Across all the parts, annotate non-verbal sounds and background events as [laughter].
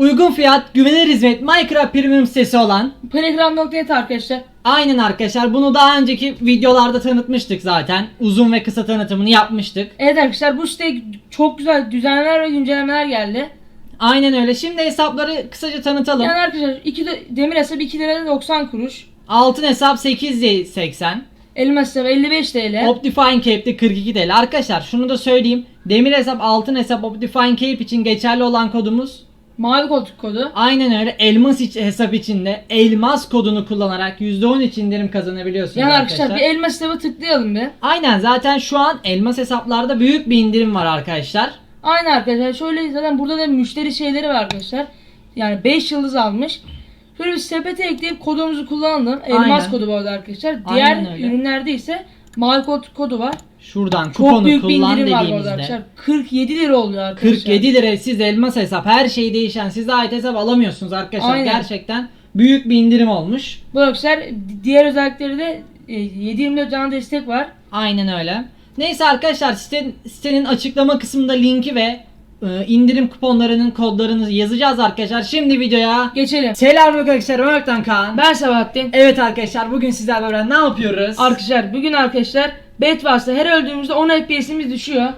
uygun fiyat, güvenilir hizmet Minecraft Premium sitesi olan Playground.net arkadaşlar. Aynen arkadaşlar bunu daha önceki videolarda tanıtmıştık zaten. Uzun ve kısa tanıtımını yapmıştık. Evet arkadaşlar bu siteye çok güzel düzenlemeler ve güncellemeler geldi. Aynen öyle. Şimdi hesapları kısaca tanıtalım. Yani arkadaşlar iki de, demir hesap 2 lira 90 kuruş. Altın hesap 8.80. Elmas hesap 55 TL. Optifine Cape'de 42 TL. Arkadaşlar şunu da söyleyeyim. Demir hesap, altın hesap Optifine Cape için geçerli olan kodumuz Mavi koltuk kodu. Aynen öyle. Elmas iç hesap içinde elmas kodunu kullanarak %13 indirim kazanabiliyorsunuz Yani arkadaşlar. arkadaşlar bir elmas hesabı tıklayalım bir. Aynen zaten şu an elmas hesaplarda büyük bir indirim var arkadaşlar. Aynen arkadaşlar şöyle zaten burada da müşteri şeyleri var arkadaşlar. Yani 5 yıldız almış. Şöyle bir sepete ekleyip kodumuzu kullanalım. Elmas Aynen. kodu bu arada arkadaşlar. Diğer ürünlerde ise mavi koltuk kodu var. Şuradan Çok kuponu büyük bir kullan indirim var bu arada dediğinizde arkadaşlar. 47 lira oluyor arkadaşlar. 47 liraya siz elmas hesap her şey değişen size ait hesap alamıyorsunuz arkadaşlar. Aynen. Gerçekten büyük bir indirim olmuş. Bu arkadaşlar diğer özellikleri de e, 7/24 canlı destek var. Aynen öyle. Neyse arkadaşlar site, sitenin açıklama kısmında linki ve e, indirim kuponlarının kodlarını yazacağız arkadaşlar. Şimdi videoya Geçelim. Selam arkadaşlar Ökten Kaan. Ben Sabahattin. Evet arkadaşlar bugün sizlerle beraber ne yapıyoruz? Arkadaşlar bugün arkadaşlar bet varsa her öldüğümüzde 10 FPS'imiz düşüyor.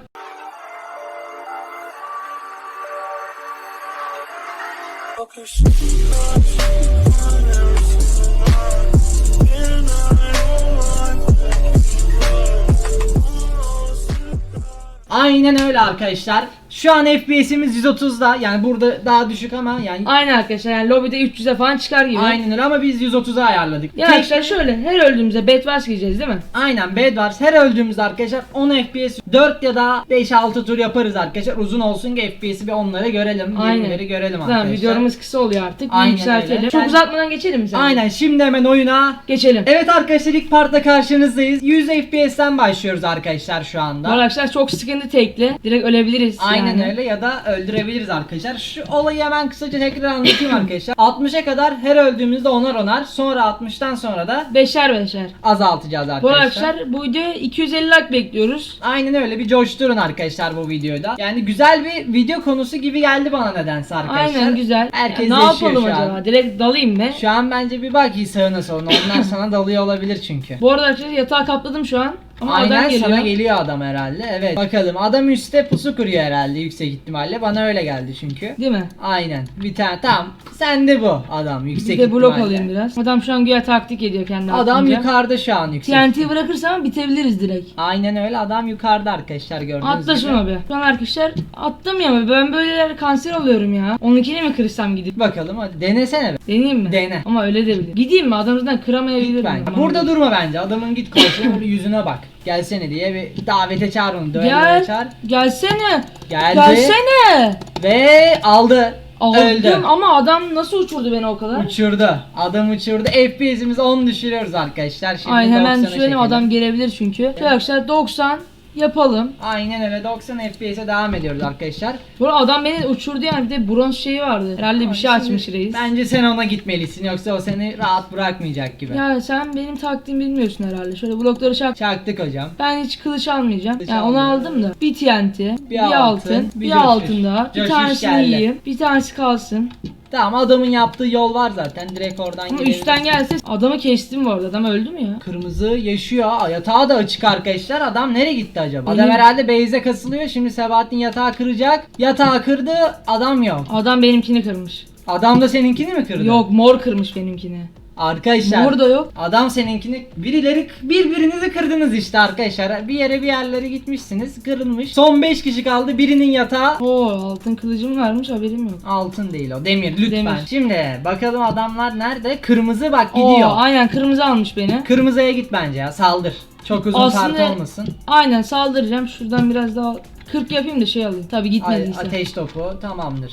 Aynen öyle arkadaşlar. Şu an FPS'imiz 130'da yani burada daha düşük ama yani Aynen arkadaşlar yani lobide 300'e falan çıkar gibi. aynen öyle ama biz 130'a ayarladık. Ya Tek- arkadaşlar şöyle her öldüğümüzde bet vars gireceğiz değil mi? Aynen Bedwars her öldüğümüzde arkadaşlar 10 FPS 4 ya da 5-6 tur yaparız arkadaşlar. Uzun olsun ki FPS'i bir onlara görelim. Aynen. 20'leri görelim Tamam arkadaşlar. videolarımız kısa oluyor artık. Bir Aynen yükseltelim. öyle. Çok Ben- uzatmadan geçelim mi sen? Aynen şimdi hemen oyuna Geçelim. Evet arkadaşlar ilk partta karşınızdayız. 100 FPS'ten başlıyoruz arkadaşlar şu anda. Arkadaşlar çok sıkıntı tekli. Direkt ölebiliriz Aynen yani. öyle ya da öldürebiliriz arkadaşlar. Şu olayı hemen kısaca tekrar anlatayım arkadaşlar. [laughs] 60'a kadar her öldüğümüzde onar onar. Sonra 60'tan sonra da Beşer beşer. azaltacağız Bu arkadaşlar. arkadaşlar bu videoya 250 like bekliyoruz. Aynen öyle bir coşturun arkadaşlar bu videoda. Yani güzel bir video konusu gibi geldi bana nedense arkadaşlar. Aynen güzel. Herkes ne yaşıyor yapalım şu an. acaba? Direkt dalayım mı? Şu an bence bir bak iyi sağına soluna. Onlar [laughs] sana dalıyor olabilir çünkü. Bu arada arkadaşlar yatağı kapladım şu an. Ama Aynen geliyor. sana geliyor adam herhalde. Evet. Bakalım adam üstte pusu kuruyor herhalde yüksek ihtimalle. Bana öyle geldi çünkü. Değil mi? Aynen. Bir tane tamam. Sen de bu adam yüksek Bir de blok ihtimalle. alayım biraz. Adam şu an güya taktik ediyor kendi Adam aklınca. yukarıda şu an yüksek. TNT bırakırsam bitebiliriz direkt. Aynen öyle adam yukarıda arkadaşlar gördüğünüz Atla gibi. şunu be. Şu an arkadaşlar attım ya ben böyle kanser oluyorum ya. Onunkini mi kırsam gidip? Bakalım hadi denesene be. Deneyeyim mi? Dene. Ama öyle de bilir. Gideyim mi? Adam zaten kıramayabilirim. Git. Aman Burada durma bence. Adamın git koşun [coughs] yüzüne bak. Gelsene diye bir davete çağır onu. Gel. çağır. Gelsene. Geldi. Gelsene. Ve aldı. Öldü. Aldım ama adam nasıl uçurdu beni o kadar? Uçurdu. Adam uçurdu. FPS'imizi 10 düşürüyoruz arkadaşlar. Şimdi Aynen hemen 90'a düşürelim çekelim. adam gelebilir çünkü. Arkadaşlar 90 yapalım. Aynen öyle 90 FPS'e devam ediyoruz arkadaşlar. Bu adam beni uçurdu yani bir de bronz şeyi vardı. Herhalde bir şey Şimdi açmış reis. Bence sen ona gitmelisin yoksa o seni rahat bırakmayacak gibi. Ya sen benim taktiğimi bilmiyorsun herhalde. Şöyle blokları çak. Çaktık hocam. Ben hiç kılıç almayacağım. Kılıç yani onu aldım da. Bir TNT, bir, altın, altın, bir bir, altın daha. Bir tanesini geldi. yiyeyim. Bir tanesi kalsın. Tamam adamın yaptığı yol var zaten. Direkt oradan Ama üstten gelse adamı kestim bu arada. Adam öldü mü ya? Kırmızı yaşıyor. Yatağı da açık arkadaşlar. Adam nereye gitti acaba? Adam Benim- herhalde base'e kasılıyor. Şimdi Sebahattin yatağı kıracak. Yatağı kırdı. Adam yok. Adam benimkini kırmış. Adam da seninkini mi kırdı? Yok mor kırmış benimkini. Arkadaşlar. Mor da yok. Adam seninkini birileri birbirinizi kırdınız işte arkadaşlar. Bir yere bir yerlere gitmişsiniz. Kırılmış. Son 5 kişi kaldı. Birinin yatağı Oo altın kılıcım varmış haberim yok. altın değil o. Demir lütfen. Demir. Şimdi bakalım adamlar nerede? Kırmızı bak gidiyor. Oo, aynen kırmızı almış beni. Kırmızıya git bence ya. Saldır. Çok uzun Aslında- part olmasın. Aynen saldıracağım. Şuradan biraz daha 40 yapayım da şey alayım. Tabi gitmediyse. ateş topu tamamdır.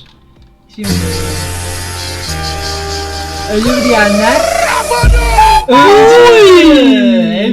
Şimdi ölür diyenler öldü.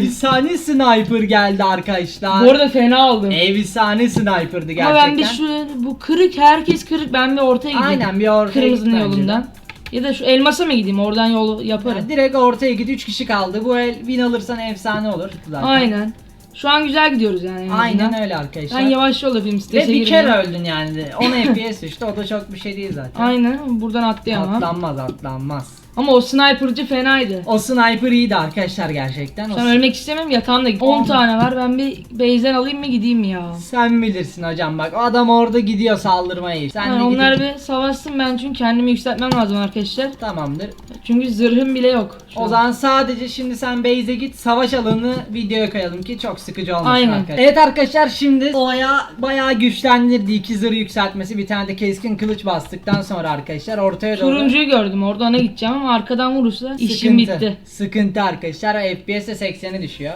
Efsane sniper geldi arkadaşlar. Bu arada fena oldum. Efsane sniper'dı gerçekten. Ama ben bir şu bu kırık herkes kırık ben bir ortaya gideyim. Aynen bir ortaya Kırmızının git de. yolundan. Ya da şu elmasa mı gideyim oradan yol yaparım. Yani direkt ortaya git 3 kişi kaldı. Bu el win alırsan efsane olur zaten. Aynen. Şu an güzel gidiyoruz yani. Aynen öyle arkadaşlar. Ben yavaş yol yapayım Ve strese bir kere girmeyeyim. öldün yani. 10 FPS işte o da çok bir şey değil zaten. Aynen buradan atlayamam. Atlanmaz atlanmaz. Ama o sniper'cı fenaydı. O sniper iyiydi arkadaşlar gerçekten. O ölmek istemem yatağımda git. 10 tane var ben bir base'den alayım mı gideyim mi ya? Sen bilirsin hocam bak o adam orada gidiyor saldırmaya. Sen Yani onlar bir savaşsın ben çünkü kendimi yükseltmem lazım arkadaşlar. Tamamdır. Çünkü zırhım bile yok. şu O an. zaman sadece şimdi sen base'e git savaş alanını videoya koyalım ki çok sıkıcı olmasın Aynen. arkadaşlar. Evet arkadaşlar şimdi olaya bayağı güçlendirdi. iki zırh yükseltmesi bir tane de keskin kılıç bastıktan sonra arkadaşlar ortaya doğru Turuncuyu gördüm orada ona gideceğim ama arkadan vurursa işim sıkıntı. bitti. Sıkıntı arkadaşlar. FPS de 80'e düşüyor.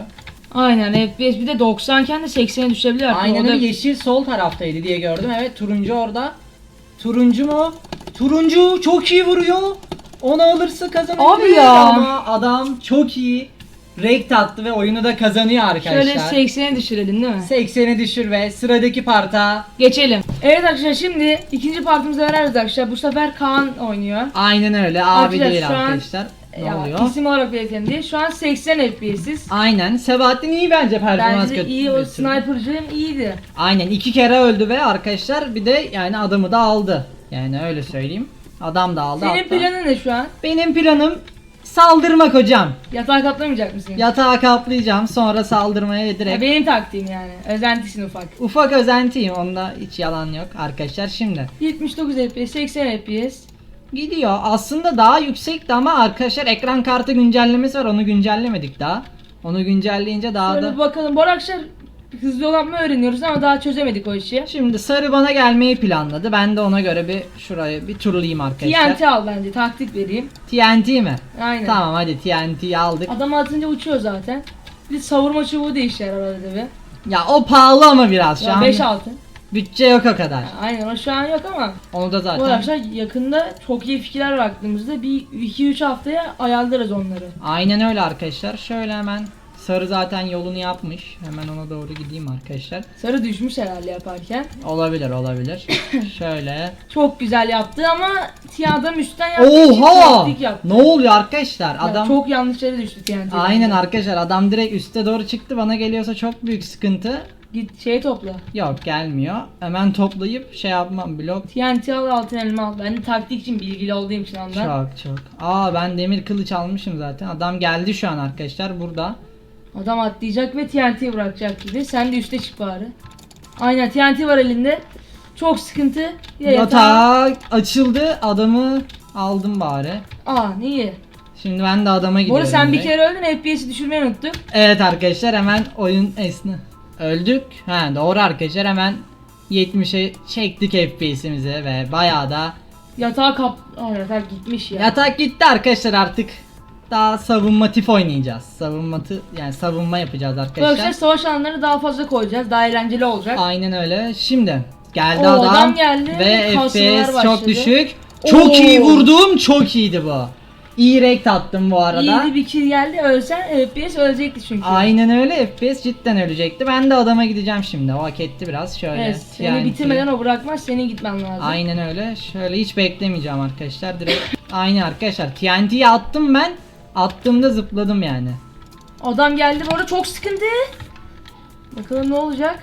Aynen FPS bir de 90 iken de 80'e düşebilir. artık. Aynen O da- öyle yeşil sol taraftaydı diye gördüm. Evet turuncu orada. Turuncu mu? Turuncu çok iyi vuruyor. Onu alırsa kazanır. Abi ya. Ama adam çok iyi. Rekt attı ve oyunu da kazanıyor arkadaşlar. Şöyle 80'e düşürelim değil mi? 80'i düşür ve sıradaki parta. Geçelim. Evet arkadaşlar şimdi ikinci partimize beraberiz arkadaşlar. Bu sefer Kaan oynuyor. Aynen öyle abi Arkadaşlar, değil şu an- arkadaşlar. Ne ya, oluyor? isim olarak belirtelim diye. Şu an 80 FPS'iz. Aynen. Sebahattin iyi bence performans Bence iyi o götürdü. sniper'cığım iyiydi. Aynen iki kere öldü ve arkadaşlar bir de yani adamı da aldı. Yani öyle söyleyeyim. Adam da aldı Senin hatta. planın ne şu an? Benim planım saldırmak hocam. Yatağa katlamayacak mısın? Yatağa kaplayacağım sonra saldırmaya Ya direkt. benim taktiğim yani. Özentisin ufak. Ufak özentiyim onda hiç yalan yok arkadaşlar şimdi. 79 FPS, 80 FPS. Gidiyor aslında daha yüksekti ama arkadaşlar ekran kartı güncellemesi var onu güncellemedik daha. Onu güncelleyince daha Şöyle da... bakalım. Bu arkadaşlar hızlı yol yapmayı öğreniyoruz ama daha çözemedik o işi. Şimdi sarı bana gelmeyi planladı. Ben de ona göre bir şuraya bir turlayayım arkadaşlar. TNT al bence. Taktik vereyim. TNT mi? Aynen. Tamam hadi TNT'yi aldık. Adam atınca uçuyor zaten. Bir savurma çubuğu da işler arada bir. Ya o pahalı ama biraz şu an. 5 altın. Bütçe yok o kadar. Aynen o şu an yok ama. Onu da Bu zaten. arkadaşlar yakında çok iyi fikirler var aklımızda. Bir 2-3 haftaya ayarlarız onları. Aynen öyle arkadaşlar. Şöyle hemen sarı zaten yolunu yapmış. Hemen ona doğru gideyim arkadaşlar. Sarı düşmüş herhalde yaparken. Olabilir olabilir. [coughs] Şöyle. Çok güzel yaptı ama adam üstten için Oha! yaptı. Ne oluyor arkadaşlar? Ya Adam çok yanlış yere düştü TNT. Aynen arkadaşlar adam direkt üste doğru çıktı. Bana geliyorsa çok büyük sıkıntı. Git şey topla. Yok gelmiyor. Hemen toplayıp şey yapmam blok. TNT al altın elma al. Ben de taktik için bilgili olduğum için ondan. Çok çok. Aa ben demir kılıç almışım zaten. Adam geldi şu an arkadaşlar burada. Adam atlayacak ve TNT bırakacak gibi. Sen de üste çık bari. Aynen TNT var elinde. Çok sıkıntı. Ya yatağa. Yatağı açıldı. Adamı aldım bari. Aa iyi. Şimdi ben de adama Bu gidiyorum. arada sen bir direkt. kere öldün FPS'i düşürmeyi unuttuk. Evet arkadaşlar hemen oyun esna. Öldük. Ha doğru arkadaşlar hemen 70'e çektik FPS'imizi ve bayağı da Yatağa kap... Aa yatak gitmiş ya. yatak gitti arkadaşlar artık. Daha savunmatif oynayacağız. Savunmatı yani savunma yapacağız arkadaşlar. arkadaşlar savaş alanları daha fazla koyacağız. Daha eğlenceli olacak. Aynen öyle. Şimdi geldi Oo, adam, adam geldi. ve FPS başladı. çok düşük. Çok Oo. iyi vurdum. Çok iyiydi bu. İyi rekt attım bu arada. İyiydi bir kill geldi. Ölsen FPS ölecekti çünkü. Aynen öyle FPS cidden ölecekti. Ben de adama gideceğim şimdi. O hak etti biraz. Şöyle. Evet. Seni TNT. bitirmeden o bırakmaz. Senin gitmen lazım. Aynen öyle. Şöyle hiç beklemeyeceğim arkadaşlar. Direkt [laughs] aynı arkadaşlar. TNT'yi attım ben. Attığımda zıpladım yani. Adam geldi bu arada çok sıkıntı. Bakalım ne olacak.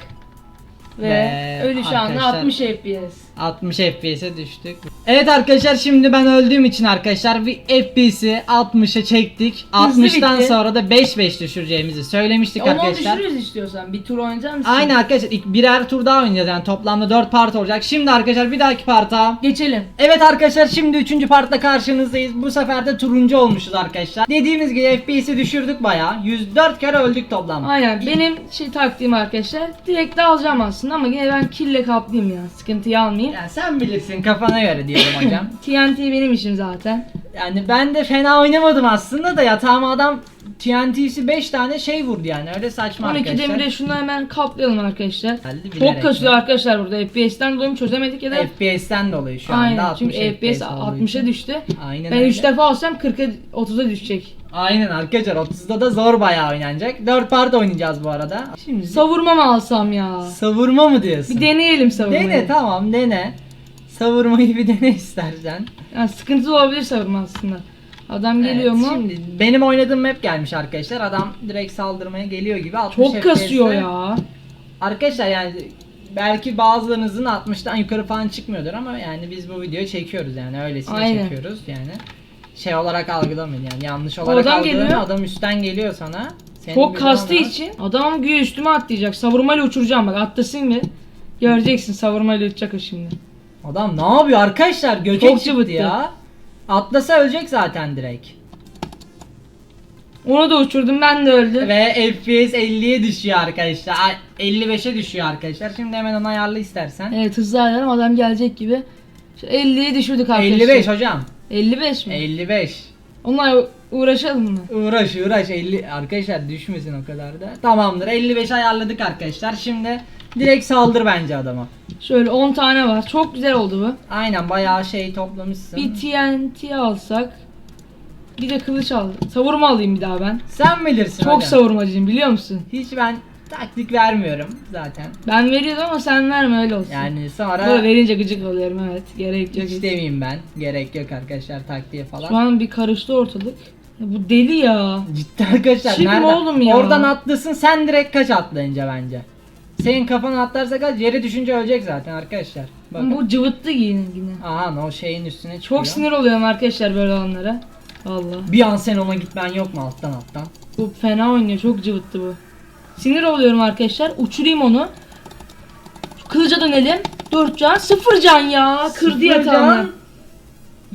Ve, Ve ölü şu anda arkadaşlar- 60 FPS. 60 FPS'e düştük. Evet arkadaşlar şimdi ben öldüğüm için arkadaşlar bir FPS'i 60'a çektik. Hızlı 60'tan bitti. sonra da 5-5 düşüreceğimizi söylemiştik Onu arkadaşlar. düşürürüz istiyorsan. Bir tur oynayacak mısın? Aynen arkadaşlar ilk birer tur daha oynayacağız yani toplamda 4 part olacak. Şimdi arkadaşlar bir dahaki parta Geçelim. Evet arkadaşlar şimdi 3. partta karşınızdayız. Bu sefer de turuncu olmuşuz arkadaşlar. Dediğimiz gibi FPS'i düşürdük bayağı. 104 kere öldük toplam. Aynen benim şey taktiğim arkadaşlar. Direkt de alacağım aslında ama yine ben kille kaplayayım ya. Sıkıntıyı almayayım. Yani sen bilirsin kafana göre diyorum hocam. [laughs] TNT benim işim zaten. Yani ben de fena oynamadım aslında da yatağıma adam TNT'si 5 tane şey vurdu yani öyle saçma 12 arkadaşlar. demire şunu hemen kaplayalım arkadaşlar. Geldi bilerek Çok kasıyor arkadaşlar burada. FPS'ten dolayı mı çözemedik ya da FPS'ten dolayı şu anda Aynen 60 çünkü FPS olduğu 60'a için. düştü. Aynen Ben öyle. 3 defa alsam 40'a 30'a düşecek. Aynen arkadaşlar 30'da da zor bayağı oynanacak. 4 part oynayacağız bu arada. Şimdi Savurma mı alsam ya? savurma mı diyorsun? Bir deneyelim savurmayı. Dene tamam dene. Savurmayı bir dene istersen. Yani sıkıntılı olabilir savurma aslında. Adam geliyor Evet, mu? Şimdi benim oynadığım map gelmiş arkadaşlar. Adam direkt saldırmaya geliyor gibi. 60 Çok kasıyor FPS'te. ya. Arkadaşlar yani belki bazılarınızın 60'tan yukarı falan çıkmıyordur ama yani biz bu videoyu çekiyoruz yani öylesine Aynen. çekiyoruz yani. Şey olarak algılamayın yani yanlış olarak adam algılamayın. geliyor. Adam üstten geliyor sana. Senin Çok bir kastığı zaman- için adam güya üstüme atlayacak. Savurmayla uçuracağım bak atlasın bir. Göreceksin savurmayla uçacak o şimdi. Adam ne yapıyor arkadaşlar? Göke Çok çıktı cıvıttı. ya. Atlasa ölecek zaten direkt. Onu da uçurdum ben de öldüm. Ve FPS 50'ye düşüyor arkadaşlar. Ay, 55'e düşüyor arkadaşlar. Şimdi hemen onu ayarla istersen. Evet hızlı ayarım adam gelecek gibi. Şu 50'ye düşürdük arkadaşlar. 55 hocam. 55 mi? 55. Onunla uğraşalım mı? Uğraş uğraş 50 arkadaşlar düşmesin o kadar da. Tamamdır 55 ayarladık arkadaşlar. Şimdi direkt saldır bence adama. Şöyle 10 tane var. Çok güzel oldu bu. Aynen bayağı şey toplamışsın. Bir TNT alsak. Bir de kılıç al. Savurma alayım bir daha ben. Sen bilirsin Çok hocam. savurmacıyım biliyor musun? Hiç ben taktik vermiyorum zaten. Ben veriyordum ama sen verme öyle olsun. Yani sonra Böyle verince gıcık oluyorum evet. Gerek yok. hiç demeyeyim ben. Gerek yok arkadaşlar taktiğe falan. Şu an bir karıştı ortalık. Ya bu deli ya. Ciddi arkadaşlar. Şimdi nereden? oğlum ya. Oradan atlasın sen direkt kaç atlayınca bence. Senin kafana atlarsa kaç yere düşünce ölecek zaten arkadaşlar. Bakın. Bu cıvıttı yine yine. Aha o şeyin üstüne çıkıyor. Çok sinir oluyorum arkadaşlar böyle olanlara. Valla. Bir an sen ona gitmen yok mu alttan alttan? Bu fena oynuyor. Çok cıvıttı bu. Sinir oluyorum arkadaşlar. Uçurayım onu. Kılıca dönelim. 4 can. 0 can ya. Kırdı Sıfır yatağını. can.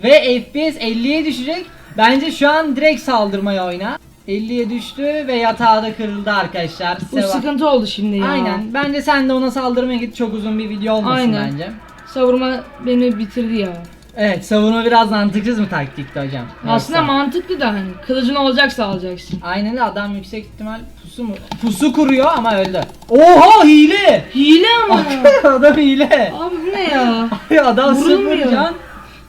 Ve FPS 50'ye düşecek. Bence şu an direkt saldırmaya oyna. 50'ye düştü ve yatağı da kırıldı arkadaşlar. Bu sıkıntı oldu şimdi ya. Aynen. Bence sen de ona saldırmaya git. Çok uzun bir video olmasın Aynen. bence. Savurma beni bitirdi ya. Evet savunma biraz mantıksız mı taktikti hocam? Aslında Yoksa- mantıklı da hani. Kılıcın olacaksa alacaksın. Aynen de adam yüksek ihtimal pusu mu? Pusu kuruyor ama öldü. Oha hile! Hile ama. [laughs] adam hile. Abi bu ne ya? adam Vurulmuyor. sıfır can.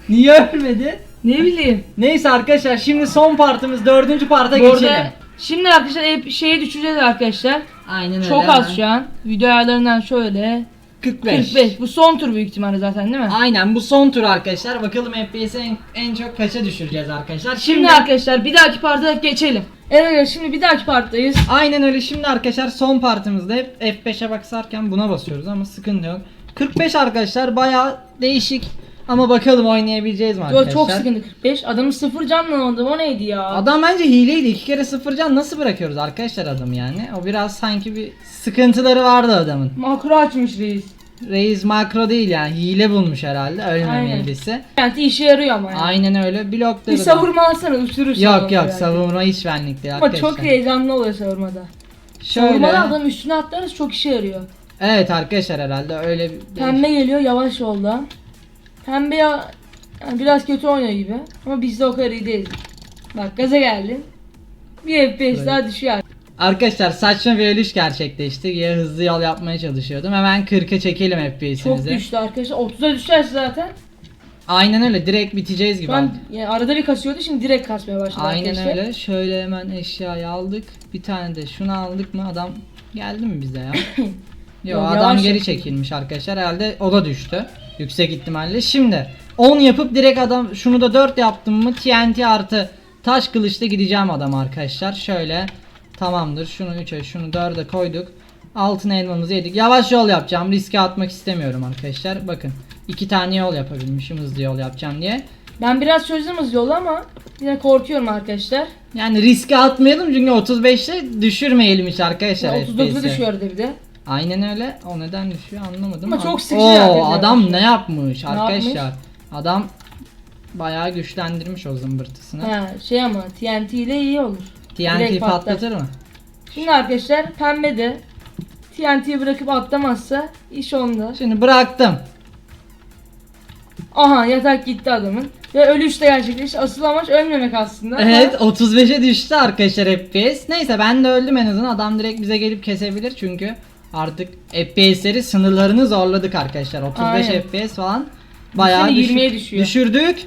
Niye ölmedi? Ne bileyim. Neyse arkadaşlar şimdi son partımız dördüncü parta Bu geçelim. arada şimdi arkadaşlar hep şeye düşeceğiz arkadaşlar. Aynen öyle. Çok az şu an. Video ayarlarından şöyle. 45. 45. Bu son tur büyük ihtimalle zaten değil mi? Aynen bu son tur arkadaşlar. Bakalım FPS'i en, en çok kaça düşüreceğiz arkadaşlar. Şimdi arkadaşlar bir dahaki parta geçelim. Evet şimdi bir dahaki parttayız. Aynen öyle şimdi arkadaşlar son partımızda hep F5'e baksarken buna basıyoruz ama sıkıntı yok. 45 arkadaşlar bayağı değişik ama bakalım oynayabileceğiz mi arkadaşlar? çok sıkıntı 45. Adamın sıfır canlı oldu. O neydi ya? Adam bence hileydi. iki kere sıfır can nasıl bırakıyoruz arkadaşlar adamı yani? O biraz sanki bir sıkıntıları vardı adamın. Makro açmış reis. Reis makro değil yani hile bulmuş herhalde ölmeme Aynen. hilesi. Yani işe yarıyor ama yani. Aynen öyle blokları Bir da- savurma alsana uçurursun. Yok yok savunma hiç benlik değil Ama arkadaşlar. çok heyecanlı oluyor savurmada. Şöyle. Savurmada adam üstüne atlarız çok işe yarıyor. Evet arkadaşlar herhalde öyle bir Pembe geliyor yavaş yolda. Pembe ya yani biraz kötü oynuyor gibi ama biz de o kadar iyi değiliz. Bak gaza geldin. Bir FPS daha düşüyor. Arkadaşlar saçma bir ölüş gerçekleşti. Ya hızlı yol yapmaya çalışıyordum. Hemen 40'a çekelim Çok FPS'imizi. düştü arkadaşlar. 30'a düşerse zaten. Aynen öyle direkt biteceğiz gibi. An yani arada bir kasıyordu şimdi direkt kasmaya başladı Aynen arkadaşlar. öyle. Şöyle hemen eşyayı aldık. Bir tane de şunu aldık mı adam geldi mi bize ya? [laughs] Yo Yok, adam geri çekilmiş arkadaşlar. Herhalde o da düştü. Yüksek ihtimalle. Şimdi 10 yapıp direkt adam şunu da 4 yaptım mı TNT artı taş kılıçla gideceğim adam arkadaşlar. Şöyle tamamdır. Şunu 3'e şunu 4'e koyduk. Altın elmamızı yedik. Yavaş yol yapacağım. Riske atmak istemiyorum arkadaşlar. Bakın. iki tane yol yapabilmişim hızlı yol yapacağım diye. Ben biraz çözdüm hızlı yolu ama yine korkuyorum arkadaşlar. Yani riske atmayalım çünkü 35'te düşürmeyelim hiç arkadaşlar. 39'a FPS'i. düşüyor arada bir de. Aynen öyle. O neden düşüyor anlamadım. Ama çok sıkıcı Oo, adam ne yapmış Ne arkadaşlar? yapmış? Adam bayağı güçlendirmiş o zımbırtısını. Ha, şey ama TNT ile iyi olur. TNT Direkt patlatır mı? Şimdi arkadaşlar pembe de TNT'yi bırakıp atlamazsa iş onda. Şimdi bıraktım. Aha yatak gitti adamın. Ve ölüş de gerçekleşti. Asıl amaç ölmemek aslında. Evet 35'e düştü arkadaşlar FPS. Neyse ben de öldüm en azından. Adam direkt bize gelip kesebilir çünkü artık FPS'leri sınırlarını zorladık arkadaşlar. 35 Aynen. FPS falan. Bayağı düşür- 20'ye düşüyor. düşürdük.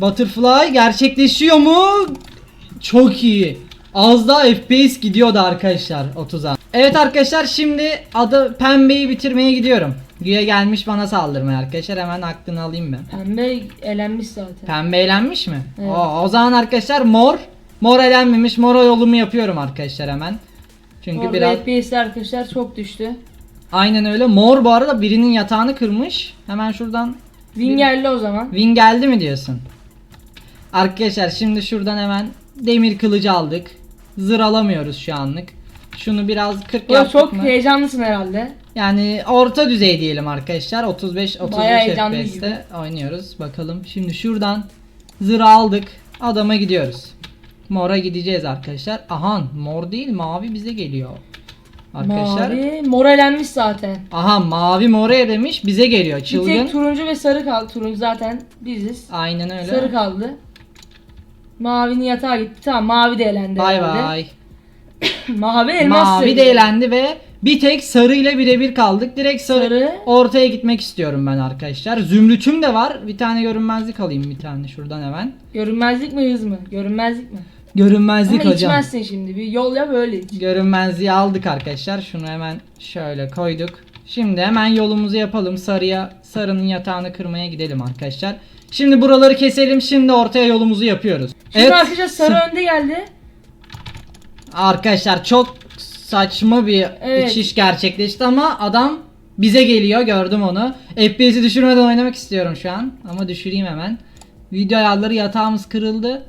Butterfly gerçekleşiyor mu? Çok iyi. Az daha FPS gidiyordu arkadaşlar 30'a. Evet arkadaşlar şimdi adı pembeyi bitirmeye gidiyorum. Güya gelmiş bana saldırmaya arkadaşlar. Hemen aklını alayım ben. Pembe elenmiş zaten. Pembe eğlenmiş mi? Evet. O, o zaman arkadaşlar mor. Mor eğlenmemiş. Mora yolumu yapıyorum arkadaşlar hemen. Çünkü Orada biraz FPS arkadaşlar çok düştü. aynen öyle. Mor bu arada birinin yatağını kırmış. Hemen şuradan Win geldi o zaman. Win geldi mi diyorsun? Arkadaşlar şimdi şuradan hemen demir kılıcı aldık. Zır alamıyoruz şu anlık. Şunu biraz 40 Bu yaptık çok mı? heyecanlısın herhalde. Yani orta düzey diyelim arkadaşlar. 35 35 Bayağı heyecanlı FPS'te oynuyoruz. Bakalım. Şimdi şuradan zır aldık. Adama gidiyoruz. Mor'a gideceğiz arkadaşlar. Ahan mor değil mavi bize geliyor. Arkadaşlar. Mavi. Mor elenmiş zaten. Aha mavi mora demiş bize geliyor. Bir Çılgın. tek turuncu ve sarı kaldı. Turuncu zaten biziz. Aynen öyle. Sarı kaldı. Mavinin yatağa gitti. Tamam mavi de elendi Bay bay. [coughs] mavi elmas Mavi de elendi ve bir tek sarı ile birebir kaldık. Direkt sarı, Sarı. ortaya gitmek istiyorum ben arkadaşlar. Zümrütüm de var. Bir tane görünmezlik alayım bir tane şuradan hemen. Görünmezlik mi hız mı? Görünmezlik mi? Görünmezlik Ama hocam. içmezsin şimdi. Bir yol yap öyle iç. Görünmezliği aldık arkadaşlar. Şunu hemen şöyle koyduk. Şimdi hemen yolumuzu yapalım. Sarıya sarının yatağını kırmaya gidelim arkadaşlar. Şimdi buraları keselim. Şimdi ortaya yolumuzu yapıyoruz. Şimdi arkadaşlar sarı önde geldi. Arkadaşlar çok saçma bir Evet. içiş gerçekleşti ama adam bize geliyor gördüm onu. FPS'i düşürmeden oynamak istiyorum şu an ama düşüreyim hemen. Video ayarları yatağımız kırıldı.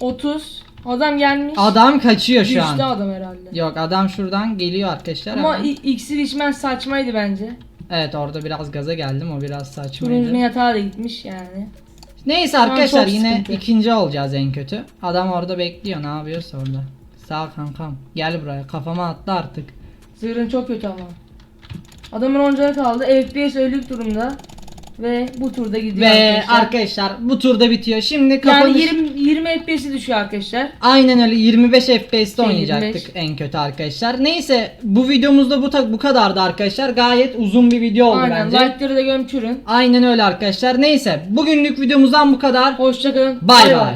30. Adam gelmiş. Adam kaçıyor şu Düştü an. adam herhalde. Yok adam şuradan geliyor arkadaşlar. Ama hemen. i- iksir içmen saçmaydı bence. Evet orada biraz gaza geldim o biraz saçmaydı. Turuncunun yatağa da gitmiş yani. Neyse an arkadaşlar çok yine sıkıntı. ikinci olacağız en kötü. Adam orada bekliyor ne yapıyorsa orada. Sağ kankam gel buraya kafama attı artık. Zırhın çok kötü ama. Adamın 10 canı kaldı. FPS ölük durumda. Ve bu turda gidiyor Ve arkadaşlar. arkadaşlar bu turda bitiyor. Şimdi kapanış... Yani 20 20 FPS'i düşüyor arkadaşlar. Aynen öyle 25 FPS'te Şey, oynayacaktık 25. en kötü arkadaşlar. Neyse bu videomuzda bu ta- bu kadardı arkadaşlar. Gayet uzun bir video oldu Aynen. bence. Like'ları da gömçürün. Aynen öyle arkadaşlar. Neyse bugünlük videomuzdan bu kadar. Hoşçakalın. Bay bay.